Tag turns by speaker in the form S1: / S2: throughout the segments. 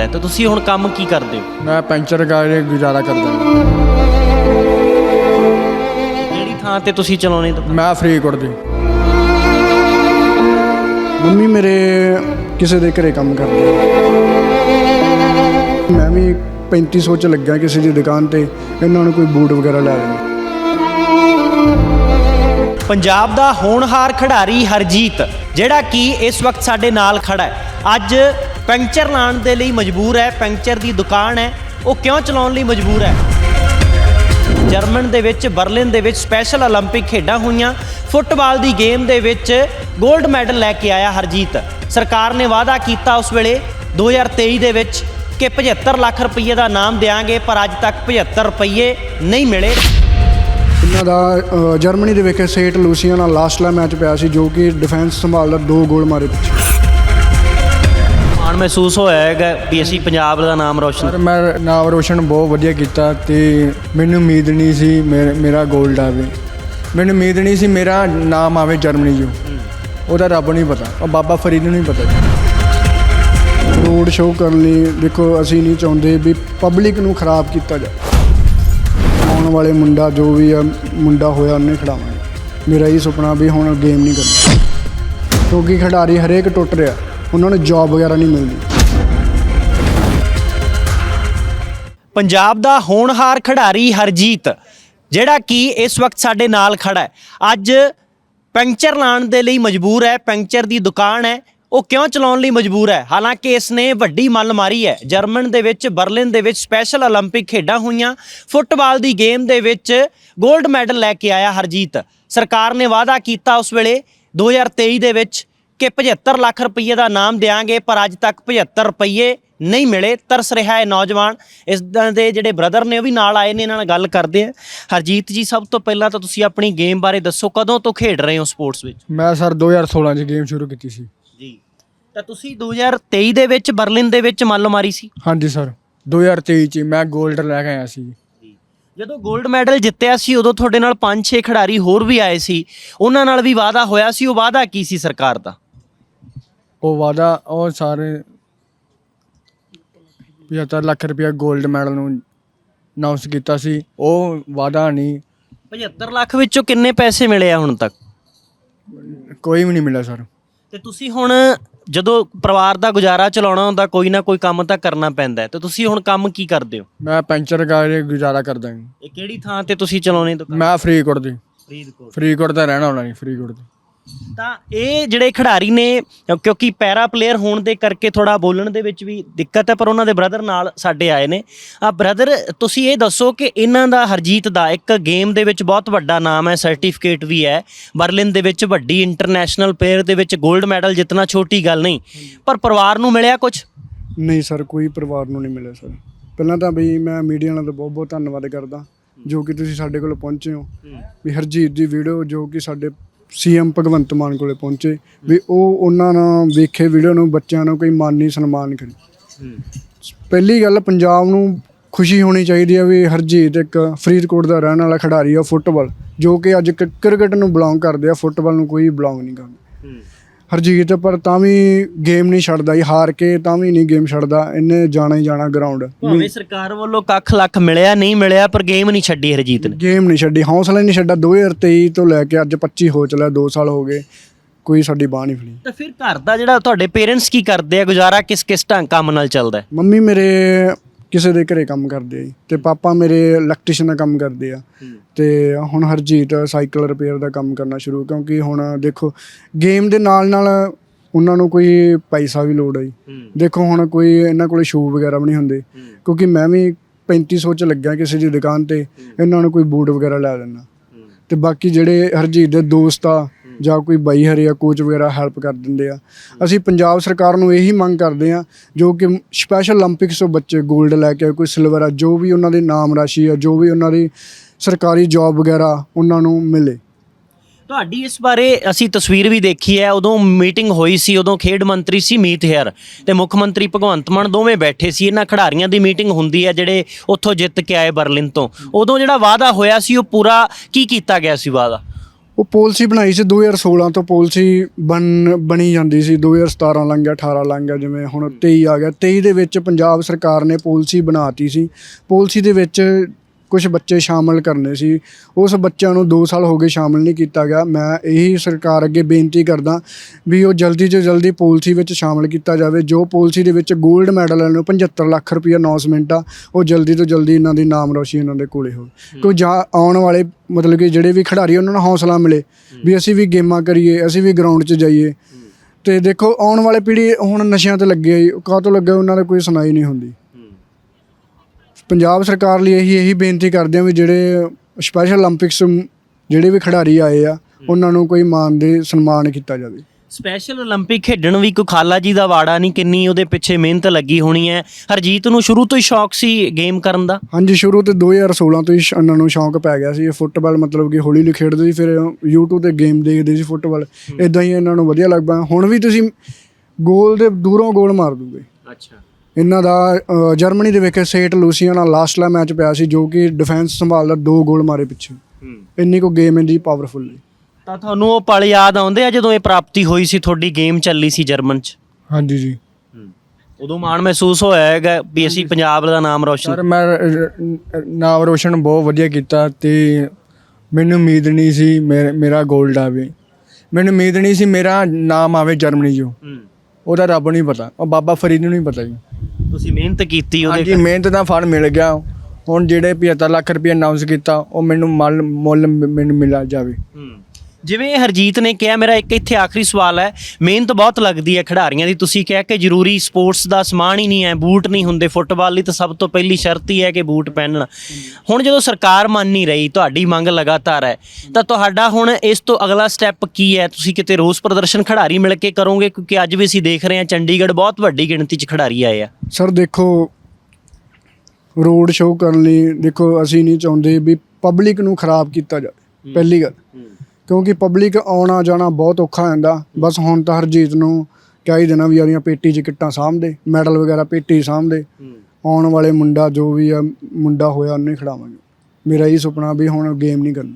S1: ਪੈਂਦਾ ਹੈ। ਤੇ ਤੁਸੀਂ ਹੁਣ ਕੰਮ ਕੀ ਕਰਦੇ ਹੋ?
S2: ਮੈਂ ਪੈਂਚਰ ਗਾੜੇ ਗੁਜ਼ਾਰਾ ਕਰਦਾ
S1: ਕਿਹੜੀ ਥਾਂ ਤੇ ਤੁਸੀਂ ਚਲਾਉਣੇ ਦੁਕਾਨ
S2: ਮੈਂ ਫਰੀਦਕੋਟ ਦੀ। ਮੰਮੀ ਮੇਰੇ ਕਿਸੇ ਦੇ ਘਰੇ ਕੰਮ ਕਰਦੇ ਆ। ਮੈਂ ਵੀ 3500 ਚ ਲੱਗਾ ਕਿਸੇ ਦੀ ਦੁਕਾਨ ਤੇ। ਇਹਨਾਂ ਨੂੰ ਕੋਈ ਬੂਟ ਵਗੈਰਾ ਲੈ ਦੇਣਾ
S1: ਪੰਜਾਬ ਦਾ ਹੋਣਹਾਰ ਖਿਡਾਰੀ ਹਰਜੀਤ ਜਿਹੜਾ ਕਿ ਇਸ ਵਕਤ ਸਾਡੇ ਨਾਲ ਖੜਾ ਹੈ। ਅੱਜ ਪੈਂਚਰ ਲਾਉਣ ਦੇ ਲਈ ਮਜਬੂਰ ਹੈ, ਪੈਂਚਰ ਦੀ ਦੁਕਾਨ ਹੈ, ਉਹ ਕਿਉਂ ਚਲਾਉਣ ਲਈ ਮਜਬੂਰ ਹੈ? ਜਰਮਨ ਦੇ ਵਿੱਚ, ਬਰਲਿਨ ਦੇ ਵਿੱਚ ਸਪੈਸ਼ਲ 올림픽 ਖੇਡਾਂ ਹੋਈਆਂ। ਫੁੱਟਬਾਲ ਦੀ ਗੇਮ ਦੇ ਵਿੱਚ 골ਡ ਮੈਡਲ ਲੈ ਕੇ ਆਇਆ ਹਰਜੀਤ। ਸਰਕਾਰ ਨੇ ਵਾਅਦਾ ਕੀਤਾ ਉਸ ਵੇਲੇ 2023 ਦੇ ਵਿੱਚ ਕਿ 75 ਲੱਖ ਰੁਪਏ ਦਾ ਨਾਮ ਦੇਾਂਗੇ ਪਰ ਅੱਜ ਤੱਕ 75 ਰੁਪਏ ਨਹੀਂ ਮਿਲੇ।
S2: ਇਹਨਾਂ ਦਾ ਜਰਮਨੀ ਦੇ ਵਿਖੇ ਸੇਟ ਲੂਸੀਆ ਨਾਲ ਲਾਸਟ ਲਾ ਮੈਚ ਪਿਆ ਸੀ, ਜੋ ਕਿ ਡਿਫੈਂਸ ਸੰਭਾਲਦਾ ਦੋ ਗੋਲ ਮਾਰੇ ਪਿੱਛੇ।
S1: ਮਾਣ ਮਹਿਸੂਸ ਹੋਇਆ ਹੈਗਾ ਵੀ ਅਸੀਂ ਪੰਜਾਬ ਦਾ ਨਾਮ ਰੋਸ਼ਨ
S2: ਪਰ ਮੈਂ ਨਾਮ ਰੋਸ਼ਨ ਬਹੁਤ ਵਧੀਆ ਕੀਤਾ ਤੇ ਮੈਨੂੰ ਉਮੀਦ ਨਹੀਂ ਸੀ ਮੇਰੇ- ਮੇਰਾ 골ਡ ਆਵੇ। ਮੈਨੂੰ ਉਮੀਦ ਨਹੀਂ ਸੀ ਮੇਰਾ ਨਾਮ ਆਵੇ ਜਰਮਨੀ 'ਚੋਂ। ਉਹਦਾ ਰੱਬ ਨੂੰ ਹੀ ਪਤਾ, ਉਹ ਬਾਬਾ ਫਰੀਦ ਨੂੰ ਨਹੀਂ ਪਤਾ ਰੋਡ ਸ਼ੋਅ ਕਰਨ ਲਈ ਦੇਖੋ, ਅਸੀਂ ਨਹੀਂ ਚਾਹੁੰਦੇ ਵੀ ਪਬਲਿਕ ਨੂੰ ਖਰਾਬ ਕੀਤਾ ਜਾਏ ਆਉਣ ਵਾਲੇ ਮੁੰਡਾ ਜੋ ਵੀ ਆ, ਮੁੰਡਾ ਹੋਇਆ ਉਹਨੇ ਖਿਡਾਵਾਂਗੇ ਮੇਰਾ ਇਹ ਸੁਪਨਾ ਵੀ ਹੁਣ ਗੇਮ ਨਹੀਂ ਕਰਨੀ। ਕਿਉਂਕਿ ਖਿਡਾਰੀ ਹਰੇਕ ਟੁੱਟ ਰਿਹਾ। ਉਹਨਾਂ ਨੂੰ ਜੌਬ ਵਗੈਰਾ ਨਹੀਂ ਮਿਲਦੀ।
S1: ਪੰਜਾਬ ਦਾ ਹੋਣਹਾਰ ਖਿਡਾਰੀ ਹਰਜੀਤ, ਜਿਹੜਾ ਕਿ ਇਸ ਵਕਤ ਸਾਡੇ ਨਾਲ ਖੜਾ ਹੈ। ਅੱਜ ਪੈਂਚਰ ਲਾਣ ਦੇ ਲਈ ਮਜਬੂਰ ਹੈ, ਪੈਂਚਰ ਦੀ ਦੁਕਾਨ ਹੈ। ਉਹ ਕਿਉਂ ਚਲਾਉਣ ਲਈ ਮਜਬੂਰ ਹੈ? ਹਾਲਾਂਕਿ ਇਸ ਨੇ ਵੱਡੀ ਮੱਲ ਮਾਰੀ ਹੈ। ਜਰਮਨ ਦੇ ਵਿੱਚ, ਬਰਲਿਨ ਦੇ ਵਿੱਚ ਸਪੈਸ਼ਲ 올림픽 ਖੇਡਾਂ ਹੋਈਆਂ। ਫੁੱਟਬਾਲ ਦੀ ਗੇਮ ਦੇ ਵਿੱਚ 골ਡ ਮੈਡਲ ਲੈ ਕੇ ਆਇਆ ਹਰਜੀਤ। ਸਰਕਾਰ ਨੇ ਵਾਅਦਾ ਕੀਤਾ ਉਸ ਵੇਲੇ 2023 ਦੇ ਵਿੱਚ ਕਿ 75 ਲੱਖ ਰੁਪਏ ਦਾ ਨਾਮ ਦੇਾਂਗੇ ਪਰ ਅੱਜ ਤੱਕ 75 ਰੁਪਏ ਨਹੀਂ ਮਿਲੇ ਤਰਸ ਰਿਹਾ ਹੈ ਨੌਜਵਾਨ। ਇਸ ਦਾ ਜਿਹੜੇ ਬ੍ਰਦਰ ਨੇ ਉਹ ਵੀ ਨਾਲ ਆਏ ਨੇ ਇਹਨਾਂ ਨਾਲ ਗੱਲ ਕਰਦੇ ਆ ਹਰਜੀਤ ਜੀ ਸਭ ਤੋਂ ਪਹਿਲਾਂ ਤਾਂ ਤੁਸੀਂ ਆਪਣੀ ਗੇਮ ਬਾਰੇ ਦੱਸੋ ਕਦੋਂ ਤੋਂ ਖੇਡ ਰਹੇ ਹੋ ਸਪੋਰਟਸ ਵਿੱਚ?
S2: ਮੈਂ ਸਰ 2016 'ਚ ਗੇਮ ਸ਼ੁਰੂ ਕੀਤੀ ਸੀ।
S1: ਜੀ। ਤਾਂ ਤੁਸੀਂ 2023 ਦੇ ਵਿੱਚ ਬਰਲਿਨ ਦੇ ਵਿੱਚ ਮੱਲ ਮਾਰੀ ਸੀ?
S2: ਹਾਂਜੀ ਸਰ 2023 ਚ ਮੈਂ 골ਡ ਲੈ ਕੇ ਆਇਆ ਸੀ।
S1: ਜਦੋਂ 골ਡ ਮੈਡਲ ਜਿੱਤਿਆ ਸੀ ਉਦੋਂ ਤੁਹਾਡੇ ਨਾਲ 5-6 ਖਿਡਾਰੀ ਹੋਰ ਵੀ ਆਏ ਸੀ। ਉਹਨਾਂ ਨਾਲ ਵੀ ਵਾਅਦਾ ਹੋਇਆ ਸੀ ਉਹ ਵਾਅਦਾ ਕੀ ਸੀ ਸਰਕਾਰ ਦਾ?
S2: ਉਹ ਵਾਦਾ ਉਹ ਸਾਰੇ 75 ਲੱਖ ਰੁਪਇਆ 골ਡ ਮੈਡਲ ਨੂੰ ਅਨਾਉਂਸ ਕੀਤਾ ਸੀ। ਉਹ ਵਾਦਾ ਨਹੀਂ।
S1: 75 ਲੱਖ ਵਿੱਚੋਂ ਕਿੰਨੇ ਪੈਸੇ ਮਿਲੇ ਆ ਹੁਣ ਤੱਕ?
S2: ਕੋਈ ਵੀ ਨਹੀਂ ਮਿਲਿਆ ਸਰ
S1: ਤੇ ਤੁਸੀਂ ਹੁਣ ਜਦੋਂ ਪਰਿਵਾਰ ਦਾ ਗੁਜ਼ਾਰਾ ਚਲਾਉਣਾ ਹੁੰਦਾ ਕੋਈ ਨਾ ਕੋਈ ਕੰਮ ਤਾਂ ਕਰਨਾ ਪੈਂਦਾ। ਹੈ ਤੇ ਤੁਸੀਂ ਹੁਣ ਕੰਮ ਕੀ ਕਰਦੇ ਹੋ?
S2: ਮੈਂ ਪੈਂਚਰ ਗਾੜੇ ਗੁਜ਼ਾਰਾ ਕਰਦਾ ਹਾਂ
S1: ਇਹ ਕਿਹੜੀ ਥਾਂ ਤੇ ਤੁਸੀਂ ਚਲਾਉਣੇ ਦੁਕਾਨ
S2: ਮੈਂ ਫਰੀਦਕੋਟ ਦੀ।
S1: ਫਰੀਦਕੋਟ।
S2: ਫਰੀਦਕੋਟ ਦਾ ਰਹਿਣਾ ਵਾਲਾ ਨਹੀਂ ਫਰੀਦਕੋਟ ਦੀ।
S1: ਤਾਂ ਇਹ ਜਿਹੜੇ ਖਿਡਾਰੀ ਨੇ, ਕਿਉਂਕਿ ਪੈਰਾ ਪਲੇਅਰ ਹੋਣ ਦੇ ਕਰਕੇ ਥੋੜਾ ਬੋਲਣ ਦੇ ਵਿੱਚ ਵੀ ਦਿੱਕਤ ਹੈ, ਪਰ ਉਹਨਾਂ ਦੇ ਬ੍ਰਦਰ ਨਾਲ ਸਾਡੇ ਆਏ ਨੇ। ਆ ਬ੍ਰਦਰ ਤੁਸੀਂ ਇਹ ਦੱਸੋ ਕਿ ਇਹਨਾਂ ਦਾ ਹਰਜੀਤ ਦਾ ਇੱਕ ਗੇਮ ਦੇ ਵਿੱਚ ਬਹੁਤ ਵੱਡਾ ਨਾਮ ਹੈ ਸਰਟੀਫਿਕੇਟ ਵੀ ਹੈ। ਬਰਲਿਨ ਦੇ ਵਿੱਚ ਵੱਡੀ ਇੰਟਰਨੈਸ਼ਨਲ ਪਲੇਅਰ ਦੇ ਵਿੱਚ 골ਡ ਮੈਡਲ ਜਿੱਤਣਾ ਛੋਟੀ ਗੱਲ ਨਹੀਂ। ਪਰ ਪਰਿਵਾਰ ਨੂੰ ਮਿਲਿਆ ਕੁਝ
S2: ਨਹੀਂ ਸਰ, ਕੋਈ ਪਰਿਵਾਰ ਨੂੰ ਨਹੀਂ ਮਿਲਿਆ ਸਰ। ਪਹਿਲਾਂ ਤਾਂ ਬਈ ਮੈਂ ਮੀਡੀਆ ਨਾਲ ਤਾਂ ਬਹੁਤ ਬਹੁਤ ਧੰਨਵਾਦ ਕਰਦਾ, ਜੋ ਕਿ ਤੁਸੀਂ ਸਾਡੇ ਕੋਲ ਪਹੁੰਚੇ ਹੋ। ਵੀ ਹਰਜੀਤ ਦੀ ਵੀਡੀਓ ਜੋ ਕਿ ਸਾਡੇ ਸੀਐਮ ਭਗਵੰਤ ਮਾਨ ਕੋਲੇ ਪਹੁੰਚੇ ਵੀ ਉਹ ਉਹਨਾਂ ਨਾਲ ਵੇਖੇ ਵੀਡੀਓ ਨੂੰ, ਬੱਚਿਆਂ ਨੂੰ ਕੋਈ ਮਾਨੀ ਸਨਮਾਨ ਕਰੇ। ਪਹਿਲੀ ਗੱਲ ਪੰਜਾਬ ਨੂੰ ਖੁਸ਼ੀ ਹੋਣੀ ਚਾਹੀਦੀ ਹੈ ਵੀ ਹਰਜੀਤ ਇੱਕ ਫਰੀਦਕੋਟ ਦਾ ਰਹਿਣ ਵਾਲਾ ਖਿਡਾਰੀ ਆ ਫੁੱਟਬਾਲ, ਜੋ ਕਿ ਅੱਜ ਕ- ਕ੍ਰਿਕਟ ਨੂੰ ਬਿਲੋਂਗ ਕਰਦੇ ਆ, ਫੁੱਟਬਾਲ ਨੂੰ ਕੋਈ ਬਿਲੋਂਗ ਨਹੀਂ ਕਰਦੇ। ਹਰਜੀਤ ਪਰ ਤਾਂ ਵੀ ਗੇਮ ਨਹੀਂ ਛੱਡਦਾ ਹੀ ਹਾਰ ਕੇ ਤਾਂ ਵੀ ਨਹੀਂ ਗੇਮ ਛੱਡਦਾ ਇਹਨੇ ਜਾਣਾ ਹੀ ਜਾਣਾ ਗਰਾਊਂਡ
S1: ਭਾਵੇਂ ਸਰਕਾਰ ਵੱਲੋਂ ਕੱਖ ਲੱਖ ਮਿਲਿਆ ਨਹੀਂ ਮਿਲਿਆ ਪਰ ਗੇਮ ਨਹੀਂ ਛੱਡੀ ਹਰਜੀਤ ਨੇ।
S2: ਗੇਮ ਨਹੀਂ ਛੱਡੀ ਹੌਸਲਾ ਨਹੀਂ ਛੱਡਾ 2023 ਤੋਂ ਲੈ ਕੇ ਅੱਜ 25 ਹੋ ਚਲਾ 2 ਸਾਲ ਹੋ ਗਏ ਕੋਈ ਸਾਡੀ ਬਾਹ ਨਹੀਂ ਫਲੀ
S1: ਤਾਂ ਫਿਰ ਘਰ ਦਾ ਜਿਹੜਾ ਤੁਹਾਡੇ ਪੇਰੈਂਟਸ ਕੀ ਕਰਦੇ ਆ ਗੁਜ਼ਾਰਾ ਕਿਸ ਕਿਸ ਢੰਗ ਕੰਮ ਨਾਲ ਚੱਲਦਾ
S2: ਮੰਮੀ ਮੇਰੇ ਕਿਸੇ ਦੇ ਘਰੇ ਕੰਮ ਕਰਦੇ ਆ ਜੀ। ਤੇ ਪਾਪਾ ਮੇਰੇ ਇਲੈਕਟ੍ਰੀਸ਼ੀਅਨ ਦਾ ਕੰਮ ਕਰਦੇ ਆ। ਤੇ ਹੁਣ ਹਰਜੀਤ ਸਾਈਕਲ ਰਿਪੇਅਰ ਦਾ ਕੰਮ ਕਰਨਾ ਸ਼ੁਰੂ ਕਿਉਂਕਿ ਹੁਣ ਦੇਖੋ ਗੇਮ ਦੇ ਨਾਲ ਨਾਲ ਉਹਨਾਂ ਨੂੰ ਕੋਈ ਪੈਸਾ ਵੀ ਲੋੜ ਹੈ ਜੀ। ਦੇਖੋ ਹੁਣ ਕੋਈ ਇਹਨਾਂ ਕੋਲੇ ਸ਼ੂ ਵਗੈਰਾ ਵੀ ਨਹੀਂ ਹੁੰਦੇ। ਕਿਉਂਕਿ ਮੈਂ ਵੀ 3500 ਚ ਲੱਗਿਆ ਕਿਸੇ ਦੀ ਦੁਕਾਨ ਤੇ ਇਹਨਾਂ ਨੂੰ ਕੋਈ ਬੂਟ ਵਗੈਰਾ ਲੈ ਦਿੰਦਾ ਤੇ ਬਾਕੀ ਜਿਹੜੇ ਹਰਜੀਤ ਦੇ ਦੋਸਤ ਆ ਜਾਂ ਕੋਈ ਬਾਈ ਹਰੇ ਜਾਂ ਕੋਚ ਵਗੈਰਾ ਹੈਲਪ ਕਰ ਦਿੰਦੇ ਆ। ਅਸੀਂ ਪੰਜਾਬ ਸਰਕਾਰ ਨੂੰ ਇਹੀ ਮੰਗ ਕਰਦੇ ਆ, ਜੋ ਕਿ ਸਪੈਸ਼ਲ 올림픽ਸ ਤੋਂ ਬੱਚੇ 골ਡ ਲੈ ਕੇ ਕੋਈ ਸਿਲਵਰ ਆ, ਜੋ ਵੀ ਉਹਨਾਂ ਦੇ ਨਾਮ ਰਾਸ਼ੀ ਆ, ਜੋ ਵੀ ਉਹਨਾਂ ਦੀ ਸਰਕਾਰੀ ਜੌਬ ਵਗੈਰਾ ਉਹਨਾਂ ਨੂੰ ਮਿਲੇ।
S1: ਤੁਹਾਡੀ ਇਸ ਬਾਰੇ ਅਸੀਂ ਤਸਵੀਰ ਵੀ ਦੇਖੀ ਹੈ, ਉਦੋਂ ਮੀਟਿੰਗ ਹੋਈ ਸੀ, ਉਦੋਂ ਖੇਡ ਮੰਤਰੀ ਸੀ ਮੀਤ ਹੇਅਰ ਤੇ ਮੁੱਖ ਮੰਤਰੀ ਭਗਵੰਤ ਮਾਨ ਦੋਵੇਂ ਬੈਠੇ ਸੀ। ਇਹਨਾਂ ਖਿਡਾਰੀਆਂ ਦੀ ਮੀਟਿੰਗ ਹੁੰਦੀ ਹੈ ਜਿਹੜੇ ਉੱਥੋਂ ਜਿੱਤ ਕੇ ਆਏ ਬਰਲਿਨ ਤੋਂ। ਉਦੋਂ ਜਿਹੜਾ ਵਾਅਦਾ ਹੋਇਆ ਸੀ, ਉਹ ਪੂਰਾ ਕੀ ਕੀਤਾ ਗਿਆ ਸੀ ਵਾਅਦਾ?
S2: ਉਹ ਪਾਲਿਸੀ ਬਣਾਈ ਸੀ 2016 ਤੋਂ ਪਾਲਿਸੀ ਬਣ, ਬਣੀ ਜਾਂਦੀ ਸੀ 2017 ਲੰਘ ਗਿਆ 18 ਲੰਘ ਗਿਆ, ਜਿਵੇਂ ਹੁਣ 23 ਆ ਗਿਆ। 23 ਦੇ ਵਿੱਚ ਪੰਜਾਬ ਸਰਕਾਰ ਨੇ ਪਾਲਿਸੀ ਬਣਾਤੀ ਸੀ। ਪਾਲਿਸੀ ਦੇ ਵਿੱਚ ਕੁਝ ਬੱਚੇ ਸ਼ਾਮਲ ਕਰਨੇ ਸੀ। ਉਸ ਬੱਚਿਆਂ ਨੂੰ 2 ਸਾਲ ਹੋ ਗਏ ਸ਼ਾਮਲ ਨਹੀਂ ਕੀਤਾ ਗਿਆ। ਮੈਂ ਇਹੀ ਸਰਕਾਰ ਅੱਗੇ ਬੇਨਤੀ ਕਰਦਾ ਵੀ ਉਹ ਜਲਦੀ ਤੋਂ ਜਲਦੀ ਪਾਲਿਸੀ ਵਿੱਚ ਸ਼ਾਮਲ ਕੀਤਾ ਜਾਵੇ। ਜੋ ਪਾਲਿਸੀ ਦੇ ਵਿੱਚ 골ਡ ਮੈਡਲ ਨੂੰ 75 ਲੱਖ ਰੁਪਏ ਅਨਾਉਂਸਮੈਂਟ ਆ ਉਹ ਜਲਦੀ ਤੋਂ ਜਲਦੀ ਇਹਨਾਂ ਦੀ ਨਾਮ ਰੋਸ਼ੀ ਇਹਨਾਂ ਦੇ ਕੋਲੇ ਹੋਵੇ। ਕਿਉਂ ਜਾਂ ਆਉਣ ਵਾਲੇ ਮਤਲਬ ਕਿ ਜਿਹੜੇ ਵੀ ਖਿਡਾਰੀ ਉਹਨਾਂ ਨੂੰ ਹੌਸਲਾ ਮਿਲੇ ਵੀ ਅਸੀਂ ਵੀ ਗੇਮਾਂ ਕਰੀਏ ਅਸੀਂ ਵੀ ਗਰਾਊਂਡ 'ਚ ਜਾਈਏ। ਤੇ ਦੇਖੋ ਆਉਣ ਵਾਲੇ ਪੀੜ੍ਹੀ ਹੁਣ ਨਸ਼ਿਆਂ ਤੇ ਲੱਗੇ ਆ ਕਾਹ ਤੋਂ ਲੱਗੇ ਉਹਨਾਂ ਦਾ ਕੋਈ ਸੁਣਾਈ ਨਹੀਂ ਹੁੰਦੀ। ਪੰਜਾਬ ਸਰਕਾਰ ਲਈ ਇਹੀ ਇਹੀ ਬੇਨਤੀ ਕਰਦੇ ਹਾਂ ਵੀ ਜਿਹੜੇ ਸਪੈਸ਼ਲ 올림픽ਸ ਜਿਹੜੇ ਵੀ ਖਿਡਾਰੀ ਆਏ ਆ ਉਹਨਾਂ ਨੂੰ ਕੋਈ ਮਾਨ ਦੇ ਸਨਮਾਨ ਕੀਤਾ ਜਾਵੇ।
S1: ਸਪੈਸ਼ਲ 올림픽 ਖੇਡਣ ਵੀ ਕੋਈ ਖਾਲਾ ਜੀ ਦਾ ਵਾੜਾ ਨਹੀਂ ਕਿੰਨੀ ਉਹਦੇ ਪਿੱਛੇ ਮਿਹਨਤ ਲੱਗੀ ਹੋਣੀ ਹੈ। ਹਰਜੀਤ ਨੂੰ ਸ਼ੁਰੂ ਤੋਂ ਹੀ ਸ਼ੌਕ ਸੀ ਗੇਮ ਕਰਨ ਦਾ।
S2: ਹਾਂਜੀ ਸ਼ੁਰੂ ਤੋਂ 2016 ਤੋਂ ਹੀ ਉਹਨਾਂ ਨੂੰ ਸ਼ੌਕ ਪੈ ਗਿਆ ਸੀ। ਇਹ ਫੁੱਟਬਾਲ ਮਤਲਬ ਕਿ ਹੌਲੀ ਲਈ ਖੇਡਦੇ ਸੀ ਫਿਰ YouTube ਤੇ ਗੇਮ ਦੇਖਦੇ ਸੀ ਫੁੱਟਬਾਲ। ਇਦਾਂ ਹੀ ਇਹਨਾਂ ਨੂੰ ਵਧੀਆ ਲੱਗ ਪਿਆ ਹੁਣ ਵੀ ਤੁਸੀਂ ਗੋਲ ਦੇ ਦੂਰੋਂ ਗੋਲ ਮਾਰ ਦੋਗੇ।
S1: ਅੱਛਾ।
S2: ਇਹਨਾਂ ਦਾ ਜਰਮਨੀ ਦੇ ਵਿੱਚ ਸੇਟ ਲੂਸੀਆ ਨਾਲ ਲਾਸਟਲਾ ਮੈਚ ਪਿਆ ਸੀ ਜੋ ਕਿ ਡਿਫੈਂਸ ਸੰਭਾਲਦਾ ਦੋ ਗੋਲ ਮਾਰੇ ਪਿੱਛੇ।
S1: ਹੂੰ।
S2: ਇੰਨੀ ਕੋ ਗੇਮ ਇਹਦੀ ਪਾਵਰਫੁਲ ਹੈ
S1: ਤਾਂ ਤੁਹਾਨੂੰ ਉਹ ਪਲ ਯਾਦ ਆਉਂਦੇ ਆ ਜਦੋਂ ਇਹ ਪ੍ਰਾਪਤੀ ਹੋਈ ਸੀ ਤੁਹਾਡੀ ਗੇਮ ਚੱਲੀ ਸੀ ਜਰਮਨ 'ਚ?
S2: ਹਾਂਜੀ ਜੀ।
S1: ਉਦੋਂ ਮਾਣ ਮਹਿਸੂਸ ਹੋਇਆ ਹੈਗਾ ਵੀ ਅਸੀਂ ਪੰਜਾਬ ਦਾ ਨਾਮ ਰੌਸ਼ਨ
S3: ਸਰ ਮੈਂ ਨਾਮ ਰੋਸ਼ਨ ਬਹੁਤ ਵਧੀਆ ਕੀਤਾ ਤੇ ਮੈਨੂੰ ਉਮੀਦ ਨਹੀਂ ਸੀ ਮੇਰਾ ਮੇਰਾ 골ਡ ਆਵੇ ਮੈਨੂੰ ਉਮੀਦ ਨਹੀਂ ਸੀ ਮੇਰਾ ਨਾਮ ਆਵੇ ਜਰਮਨੀ 'ਚੋਂ।
S1: ਹੂੰ।
S3: ਉਹਦਾ ਰੱਬ ਨੂੰ ਹੀ ਪਤਾ ਉਹ ਬਾਬਾ ਫਰੀਦ ਨੂੰ ਨਹੀਂ ਪਤਾ ਜੀ।
S1: ਤੁਸੀਂ ਮਿਹਨਤ ਕੀਤੀ
S3: ਹਾਂਜੀ
S1: ਉਹਦੇ
S3: ਮਿਹਨਤ ਦਾ ਫਲ ਮਿਲ ਗਿਆ। ਹੁਣ ਜਿਹੜੇ 75 ਲੱਖ ਰੁਪਏ ਅਨਾਉਂਸ ਕੀਤਾ ਉਹ ਮੈਨੂੰ ਮਲ ਮੁੱਲ ਮੈਨੂੰ ਮਿਲ ਜਾਵੇ।
S1: ਹੂੰ। ਜਿਵੇਂ ਹਰਜੀਤ ਨੇ ਕਿਹਾ ਮੇਰਾ ਇੱਕ ਇੱਥੇ ਆਖਰੀ ਸਵਾਲ ਹੈ ਮਿਹਨਤ ਬਹੁਤ ਲੱਗਦੀ ਹੈ ਖਿਡਾਰੀਆਂ ਦੀ। ਤੁਸੀਂ ਕਿਹਾ ਕਿ ਜ਼ਰੂਰੀ ਸਪੋਰਟਸ ਦਾ ਸਮਾਨ ਹੀ ਨਹੀਂ ਹੈ ਬੂਟ ਨਹੀਂ ਹੁੰਦੇ ਫੁੱਟਬਾਲ ਲਈ ਤਾਂ ਸਭ ਤੋਂ ਪਹਿਲੀ ਸ਼ਰਤ ਹੀ ਹੈ ਕਿ ਬੂਟ ਪਹਿਨਣ। ਹੁਣ ਜਦੋਂ ਸਰਕਾਰ ਮੰਨ ਨਹੀਂ ਰਹੀ ਤੁਹਾਡੀ ਮੰਗ ਲਗਾਤਾਰ ਹੈ ਤਾਂ ਤੁਹਾਡਾ ਹੁਣ ਇਸ ਤੋਂ ਅਗਲਾ ਸਟੈਪ ਕੀ ਹੈ? ਤੁਸੀਂ ਕਿਤੇ ਰੋਸ ਪ੍ਰਦਰਸ਼ਨ ਖਿਡਾਰੀ ਮਿਲ ਕੇ ਕਰੋਗੇ? ਕਿਉਂਕਿ ਅੱਜ ਵੀ ਅਸੀਂ ਦੇਖ ਰਹੇ ਹਾਂ ਚੰਡੀਗੜ੍ਹ ਬਹੁਤ ਵੱਡੀ ਗਿਣਤੀ 'ਚ ਖਿਡਾਰੀ ਆਏ ਆ।
S2: ਸਰ ਦੇਖੋ ਰੋਡ ਸ਼ੋਅ ਕਰਨ ਲਈ ਦੇਖੋ ਅਸੀਂ ਨਹੀਂ ਚਾਹੁੰਦੇ ਵੀ ਪਬਲਿਕ ਨੂੰ ਖਰਾਬ ਕੀਤਾ ਜਾਵੇ। ਪਹਿਲੀ ਗੱਲ। ਕਿਉਂਕਿ ਪਬਲਿਕ ਆਉਣਾ ਜਾਣਾ ਬਹੁਤ ਔਖਾ ਹੁੰਦਾ। ਬਸ ਹੁਣ ਤਾਂ ਹਰਜੀਤ ਨੂੰ ਕਹਿ ਹੀ ਦੇਣਾ ਵੀ ਆਦੀਆਂ ਪੇਟੀ 'ਚ ਕਿੱਟਾਂ ਸਾਂਭਦੇ ਮੈਡਲ ਵਗੈਰਾ ਪੇਟੀ ਸਾਂਭਦੇ। ਆਉਣ ਵਾਲੇ ਮੁੰਡਾ ਜੋ ਵੀ ਆ ਮੁੰਡਾ ਹੋਇਆ ਉਹਨੇ ਖਿਡਾਵਾਂਗੇ। ਮੇਰਾ ਇਹ ਸੁਪਨਾ ਵੀ ਹੁਣ ਗੇਮ ਨਹੀਂ ਕਰਨੀ।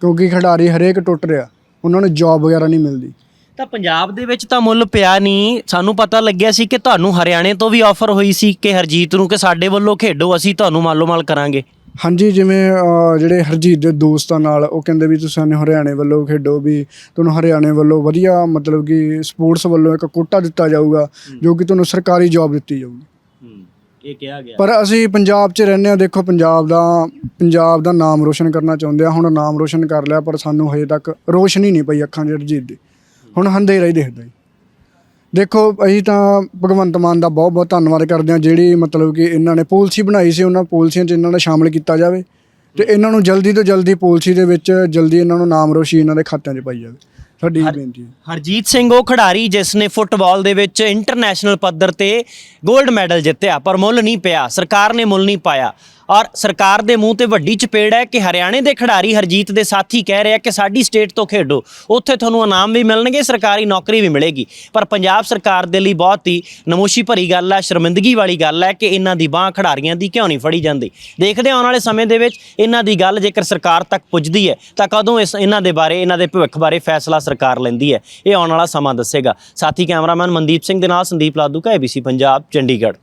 S2: ਕਿਉਂਕਿ ਖਿਡਾਰੀ ਹਰੇਕ ਟੁੱਟ ਰਿਹਾ ਉਹਨਾਂ ਨੂੰ ਜੌਬ ਵਗੈਰਾ ਨਹੀਂ ਮਿਲਦੀ।
S1: ਤਾਂ ਪੰਜਾਬ ਦੇ ਵਿੱਚ ਤਾਂ ਮੁੱਲ ਪਿਆ ਨਹੀਂ। ਸਾਨੂੰ ਪਤਾ ਲੱਗਿਆ ਸੀ ਕਿ ਤੁਹਾਨੂੰ ਹਰਿਆਣੇ ਤੋਂ ਵੀ ਆਫਰ ਹੋਈ ਸੀ ਕਿ ਹਰਜੀਤ ਨੂੰ ਕਿ ਸਾਡੇ ਵੱਲੋਂ ਖੇਡੋ ਅਸੀਂ ਤੁਹਾਨੂੰ ਮਾਲੋ ਮਾਲ ਕਰਾਂਗੇ।
S2: ਹਾਂਜੀ ਜਿਵੇਂ ਜਿਹੜੇ ਹਰਜੀਤ ਦੇ ਦੋਸਤਾਂ ਨਾਲ ਉਹ ਕਹਿੰਦੇ ਵੀ ਤੁਸੀਂ ਸਾਨੂੰ ਹਰਿਆਣੇ ਵੱਲੋਂ ਖੇਡੋ ਵੀ ਤੁਹਾਨੂੰ ਹਰਿਆਣੇ ਵੱਲੋਂ ਵਧੀਆ ਮਤਲਬ ਕਿ ਸਪੋਰਟਸ ਵੱਲੋਂ ਇੱਕ ਕੋਟਾ ਦਿੱਤਾ ਜਾਊਗਾ ਜੋ ਕਿ ਤੁਹਾਨੂੰ ਸਰਕਾਰੀ ਜੌਬ ਦਿੱਤੀ ਜਾਊਗੀ।
S1: ਇਹ ਕਿਹਾ ਗਿਆ।
S2: ਪਰ ਅਸੀਂ ਪੰਜਾਬ 'ਚ ਰਹਿੰਦੇ ਆ ਦੇਖੋ ਪੰਜਾਬ ਦਾ ਪੰਜਾਬ ਦਾ ਨਾਮ ਰੋਸ਼ਨ ਕਰਨਾ ਚਾਹੁੰਦੇ ਆ ਹੁਣ ਨਾਮ ਰੋਸ਼ਨ ਕਰ ਲਿਆ ਪਰ ਸਾਨੂੰ ਹਜੇ ਤੱਕ ਰੋਸ਼ਨੀ ਨਹੀਂ ਪਈ ਅੱਖਾਂ 'ਚ ਹਰਜੀਤ ਦੀ। ਹੁਣ ਹੰਧੇਰਾ ਹੀ ਦਿਖਦਾ ਜੀ। ਦੇਖੋ ਅਸੀਂ ਤਾਂ ਭਗਵੰਤ ਮਾਨ ਦਾ ਬਹੁਤ ਬਹੁਤ ਧੰਨਵਾਦ ਕਰਦੇ ਹਾਂ ਜਿਹੜੀ ਮਤਲਬ ਕਿ ਇਹਨਾਂ ਨੇ ਪਾਲਿਸੀ ਬਣਾਈ ਸੀ ਉਹਨਾਂ ਪਾਲਿਸੀਆਂ 'ਚ ਇਹਨਾਂ ਨੇ ਸ਼ਾਮਲ ਕੀਤਾ ਜਾਵੇ ਤੇ ਇਹਨਾਂ ਨੂੰ ਜਲਦੀ ਤੋਂ ਜਲਦੀ ਪਾਲਿਸੀ ਦੇ ਵਿੱਚ ਜਲਦੀ ਇਹਨਾਂ ਨੂੰ ਨਾਮ ਰੋਸ਼ੀ ਇਹਨਾਂ ਦੇ ਖਾਤਿਆਂ 'ਚ ਪਾਈ ਜਾਵੇ। ਸਾਡੀ ਇਹ ਬੇਨਤੀ ਹੈ।
S1: ਹਰਜੀਤ ਸਿੰਘ ਉਹ ਖਿਡਾਰੀ ਜਿਸ ਨੇ ਫੁੱਟਬਾਲ ਦੇ ਵਿੱਚ ਇੰਟਰਨੈਸ਼ਨਲ ਪੱਧਰ ਤੇ 골ਡ ਮੈਡਲ ਜਿੱਤਿਆ ਪਰ ਮੁੱਲ ਨਹੀਂ ਪਿਆ ਸਰਕਾਰ ਨੇ ਮੁੱਲ ਨਹੀਂ ਪਾਇਆ। ਔਰ ਸਰਕਾਰ ਦੇ ਮੂੰਹ ਤੇ ਵੱਡੀ ਚਪੇੜ ਹੈ ਕਿ ਹਰਿਆਣੇ ਦੇ ਖਿਡਾਰੀ ਹਰਜੀਤ ਦੇ ਸਾਥੀ ਕਹਿ ਰਿਹਾ ਕਿ ਸਾਡੀ ਸਟੇਟ ਤੋਂ ਖੇਡੋ। ਉੱਥੇ ਤੁਹਾਨੂੰ ਇਨਾਮ ਵੀ ਮਿਲਣਗੇ, ਸਰਕਾਰੀ ਨੌਕਰੀ ਵੀ ਮਿਲੇਗੀ। ਪਰ ਪੰਜਾਬ ਸਰਕਾਰ ਦੇ ਲਈ ਬਹੁਤ ਹੀ ਨਮੋਸ਼ੀ ਭਰੀ ਗੱਲ ਹੈ, ਸ਼ਰਮਿੰਦਗੀ ਵਾਲੀ ਗੱਲ ਹੈ ਕਿ ਇਹਨਾਂ ਦੀ ਬਾਹ ਖਿਡਾਰੀਆਂ ਦੀ ਕਿਉਂ ਨਹੀਂ ਫੜੀ ਜਾਂਦੀ। ਦੇਖਦੇ ਆਉਣ ਵਾਲੇ ਸਮੇਂ ਦੇ ਵਿੱਚ ਇਹਨਾਂ ਦੀ ਗੱਲ ਜੇਕਰ ਸਰਕਾਰ ਤੱਕ ਪੁੱਜਦੀ ਹੈ, ਤਾਂ ਕਦੋਂ ਇਸ ਇਹਨਾਂ ਦੇ ਬਾਰੇ, ਇਹਨਾਂ ਦੇ ਭਵਿੱਖ ਬਾਰੇ ਫੈਸਲਾ ਸਰਕਾਰ ਲੈਂਦੀ ਹੈ, ਇਹ ਆਉਣ ਵਾਲਾ ਸਮਾਂ ਦੱਸੇਗਾ। ਸਾਥੀ ਕੈਮਰਾਮੈਨ ਮਨਦੀਪ ਸਿੰਘ ਦੇ ਨਾਲ ਸੰਦੀਪ ਲਾਦੂ ਕਾ ABC ਪੰਜਾਬ, ਚੰਡੀਗੜ੍ਹ।